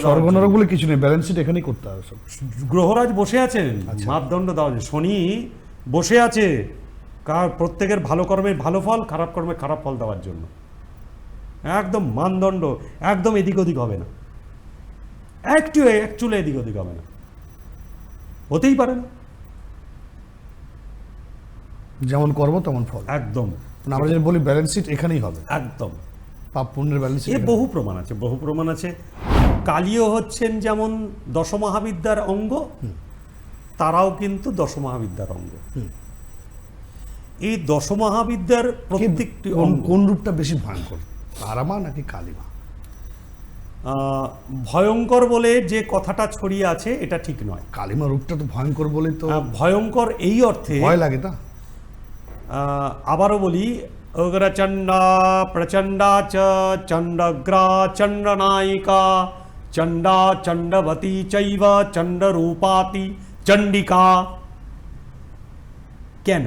স্বর্গনরক বলে কিছু নেই ব্যালেন্স শিট এখানেই করতে হবে সব। গ্রহরাজ বসে আছেন মাপদণ্ড দেওয়া শনি বসে আছে কার প্রত্যেকের ভালো কর্মের ভালো ফল খারাপ কর্মে খারাপ ফল দেওয়ার জন্য। একদম মানদণ্ড একদম এদিক ওদিক হবে না। একটু একচুলে এদিক ওদিক হবে না। হতেই পারে না। যেমন কর্ম তেমন ফল। একদম। মানে আমরা যদি বলি ব্যালেন্স শিট এখানেই হবে। একদম। পাপ পুণ্যের ব্যালেন্স এ শিট বহু প্রমাণ আছে বহু প্রমাণ আছে। কালীয় হচ্ছেন যেমন দশমহাবিদ্যার অঙ্গ তারাও কিন্তু দশমহাবিদ্যার অঙ্গ। এই দশমহাবিদ্যার প্রত্যেকটি কোন রূপটা বেশি ভয়ঙ্কর? তারামা নাকি কালিমা? ভয়ঙ্কর বলে যে কথাটা ছড়িয়ে আছে এটা ঠিক নয়। কালিমা রূপটা তো ভয়ঙ্কর বলে তো ভয়ঙ্কর এই অর্থে ভয় লাগে না? আহ, আবারও বলি অগ্রচণ্ডা প্রচণ্ডা চ চণ্ডগ্রা চণ্ডনায়িকা চণ্ডা চণ্ডবতী চৈব চণ্ডরূপাতি চণ্ডিকা কেন